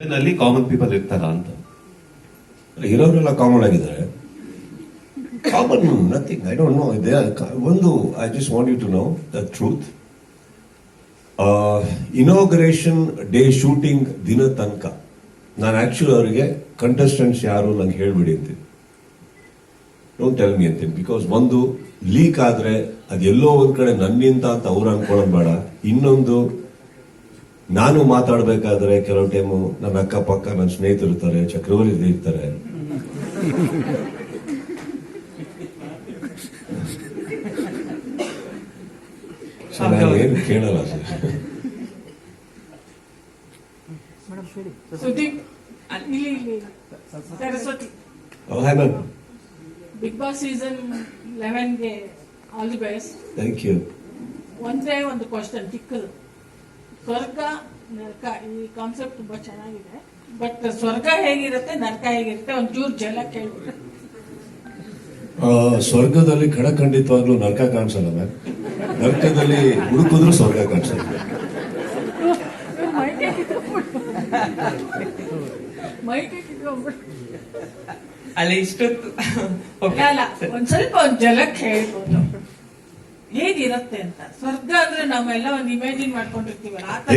ನಲ್ಲಿ common people ಇರ್ತಾರ ಅಂತ. ಇರೋರೆಲ್ಲ ಕಾಮನ್ ಆಗಿದ್ದಾರೆ. Common nothing I don't know ಇದೆ ಒಂದು I just want you to know the truth inauguration day shooting ದಿನ ತನಕ. ನಾನು ಆಕ್ಚುಲಿ ಅವರಿಗೆ ಕಂಟೆಸ್ಟೆಂಟ್ಸ್ ಯಾರು ನಂಗೆ ಹೇಳ್ಬಿಡಿ ಅಂತೀನಿ. ಡೋಂಟ್ ಟೆಲ್ ಮಿ ಅಂತೀನಿ ಬಿಕಾಸ್ ಒಂದು ಲೀಕ್ ಆದ್ರೆ ಅದೆಲ್ಲೋ ಒಂದ್ ಕಡೆ ನನ್ನಿಂದ ಅಂತ ಅವ್ರು ಅನ್ಕೊಳ್ಳೋದು ಬೇಡ. ಇನ್ನೊಂದು ನಾನು ಮಾತಾಡ್ಬೇಕಾದ್ರೆ ಕೆಲವು ಟೈಮು ನನ್ನ ಅಕ್ಕಪಕ್ಕ ನನ್ನ ಸ್ನೇಹಿತರು ಇರ್ತಾರೆ ಚಕ್ರವರ್ತಿ ಇರ್ತಾರೆ. ಏನು ಕೇಳಲ್ಲ sir. Sudeep Saraswati. Hi ma'am. Big boss season ಲೆವೆನ್ಗೆ all the best thank you ಒಂದೇ ಒಂದು ಕ್ವಶನ್ ಚಿಕ್ಕದು ಸ್ವರ್ಗ ನರಕ ಈ ಕಾನ್ಸೆಪ್ಟ್ ತುಂಬಾ ಚೆನ್ನಾಗಿದೆ. ಬಟ್ ಸ್ವರ್ಗ ಹೇಗಿರುತ್ತೆ ನರಕ ಹೇಗಿರುತ್ತೆ ಒಂಚೂರು ಜಲ ಕೇಳಿಬಿಟ್ಟು. ಸ್ವರ್ಗದಲ್ಲಿ ಸ್ವರ್ಗದಲ್ಲಿ ಖಡಖಂಡಿತವಾಗ್ಲೂ ನರಕ ಕಾಣಿಸಲ್ಲ ಮ್ಯಾಮ್. ನರಕದಲ್ಲಿ ಹುಡುಕಿದ್ರು ಸ್ವರ್ಗ ಕಾಣಿಸಲ್ಲ. ಅಲ್ಲಿ ಇಷ್ಟೊತ್ತು ಒಂದ್ ಸ್ವಲ್ಪ ಒಂದ್ ಜಲಕ್ಕೆ ಹೇಳ್ಬೋದು ಹೇಗಿರುತ್ತೆ ಅಂತ ಸ್ವರ್ಗ ಅಂದ್ರೆ ನಾವೆಲ್ಲ ಒಂದು ಇಮ್ಯಾಜಿನ್ ಮಾಡ್ಕೊಂಡಿರ್ತೀವಲ್ಲ ಆ ತರ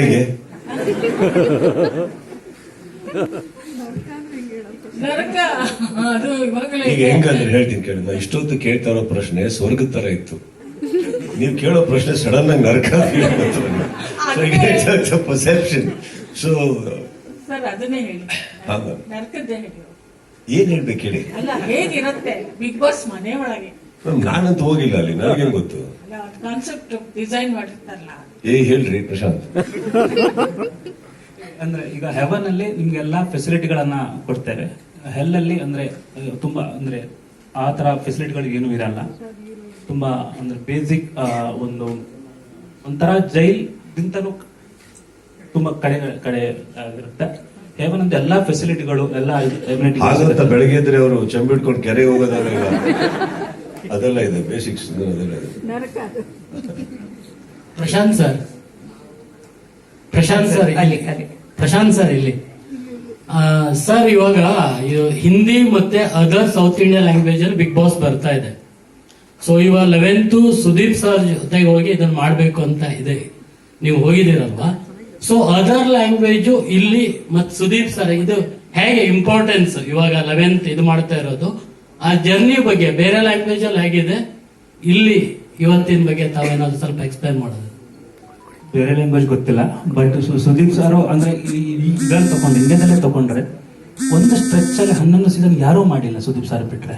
ನರಕ. ಅದು ಇವಾಗಲೇ ಈಗ ಹೆಂಗಂದ್ರೆ ಹೇಳ್ತೀನಿ ಕೇಳಿ ನಾ ಇಷ್ಟೊತ್ತು ಕೇಳ್ತಾ ಇರೋ ಪ್ರಶ್ನೆ ಸ್ವರ್ಗದ ತರ ಇತ್ತು. ನೀವು ಕೇಳೋ ಪ್ರಶ್ನೆ ಸಡನ್ ಆಗಿ ನರಕ ಪರ್ಸೆಪ್ಷನ್ ಸೊ ಸರ್ ಅದನ್ನೇ ಹೇಳಿ. ನರಕದ್ದೇ ಹೇಳಿ. ಏನ್ ಹೇಳ್ಬೇಕು ಹೇಳಿ? ಅಲ್ಲ ಹೇಗಿರುತ್ತೆ? ಬಿಗ್ ಬಾಸ್ ಮನೆ ಒಳಗೆ. ನಾನಂತ ಹೋಗಿಲ್ಲ ಅಲ್ಲಿ ನನಗೇನು ಗೊತ್ತು? ಕಾನ್ಸೆಪ್ಟ್ ಡಿಸೈನ್ ಮಾಡಿರ್ತಾರಲ್ಲ. ಏ ಹೇಳ್ರಿ ಪ್ರಶಾಂತ್. ಅಂದ್ರೆ ಈಗ ಹೆವನ್ ಅಲ್ಲಿ ನಿಮ್ಗೆಲ್ಲಾ ಫೆಸಿಲಿಟಿಗಳನ್ನ ಕೊಡ್ತೇವೆ ಹೆಲ್ ಅಲ್ಲಿ ಅಂದ್ರೆ ತುಂಬಾ ಅಂದ್ರೆ ಆ ತರ ಫೆಸಿಲಿಟಿಗಳು ಏನು ಇರಲ್ಲ. ತುಂಬಾ ಅಂದ್ರೆ ಬೇಸಿಕ್ ಒಂದು ಒಂಥರ ಜೈಲ್ ಗಿಂತನೂ ತುಂಬಾ ಕಡೆ ಕಡೆ ಆಗಿರುತ್ತೆ. ಹೆವನ್ ಅಂದ್ರೆ ಎಲ್ಲಾ ಫೆಸಿಲಿಟಿಗಳು ಎಲ್ಲಾ ಬೆಳಗ್ಗೆ ಇದ್ರೆ ಅವರು ಚಂಬಿಟ್ಕೊಂಡು ಕೆರೆಗೆ ಹೋಗೋದಾಗಲ್ಲ. ಅದೆಲ್ಲ ಇದೆ ಬೇಸಿಕ್ಸ್ ಅದೆಲ್ಲ ಇದೆ. ಪ್ರಶಾಂತ್ ಸರ್. ಪ್ರಶಾಂತ್ ಸರ್ ಅಲ್ಲಿ. ಪ್ರಶಾಂತ್ ಸರ್ ಇಲ್ಲಿ. ಆ, ಸರ್ ಇವಾಗ ಹಿಂದಿ ಮತ್ತೆ ಅದರ್ ಸೌತ್ ಇಂಡಿಯನ್ ಲ್ಯಾಂಗ್ವೇಜ್ ಅಲ್ಲಿ ಬಿಗ್ ಬಾಸ್ ಬರ್ತಾ ಇದೆ. ಸೊ ಇವಾಗ ಲೆವೆಂತ್ ಸುದೀಪ್ ಸರ್ ಜೊತೆಗೆ ಹೋಗಿ ಇದನ್ನ ಮಾಡ್ಬೇಕು ಅಂತ ಇದೆ. ನೀವು ಹೋಗಿದ್ದೀರಲ್ವಾ? ಸೊ ಅದರ್ ಲ್ಯಾಂಗ್ವೇಜ್ ಇಲ್ಲಿ ಮತ್ತೆ ಸುದೀಪ್ ಸರ್ ಇದು ಹೇಗೆ ಇಂಪಾರ್ಟೆನ್ಸ್ ಇವಾಗ ಲೆವೆಂತ್ ಇದು ಮಾಡ್ತಾ ಇರೋದು? ಆ ಜರ್ನಿ ಬಗ್ಗೆ ಬೇರೆ ಲ್ಯಾಂಗ್ವೇಜ್ ಅಲ್ಲಿ ಹೇಗಿದೆ ಇಲ್ಲಿ ಇವತ್ತಿನ ಬಗ್ಗೆ ತಾವೇನಾದ್ರು ಸ್ವಲ್ಪ ಎಕ್ಸ್ಪ್ಲೈನ್ ಮಾಡೋದು. ಬೇರೆ ಲ್ಯಾಂಗ್ವೇಜ್ ಗೊತ್ತಿಲ್ಲ ಬಟ್ ಸುದೀಪ್ ಸಾರು ಅಂದ್ರೆ ಇದ್ರಲ್ಲಿ ತಗೊಂಡು ಇಂಡಿಯಾದಲ್ಲೇ ತಗೊಂಡ್ರೆ ಒಂದು ಸ್ಟ್ರೆಚ್ ಅಲ್ಲಿ ಹನ್ನೊಂದು ಸೀಸನ್ ಯಾರೂ ಮಾಡಿಲ್ಲ ಸುದೀಪ್ ಸಾರ್ ಬಿಟ್ರೆ.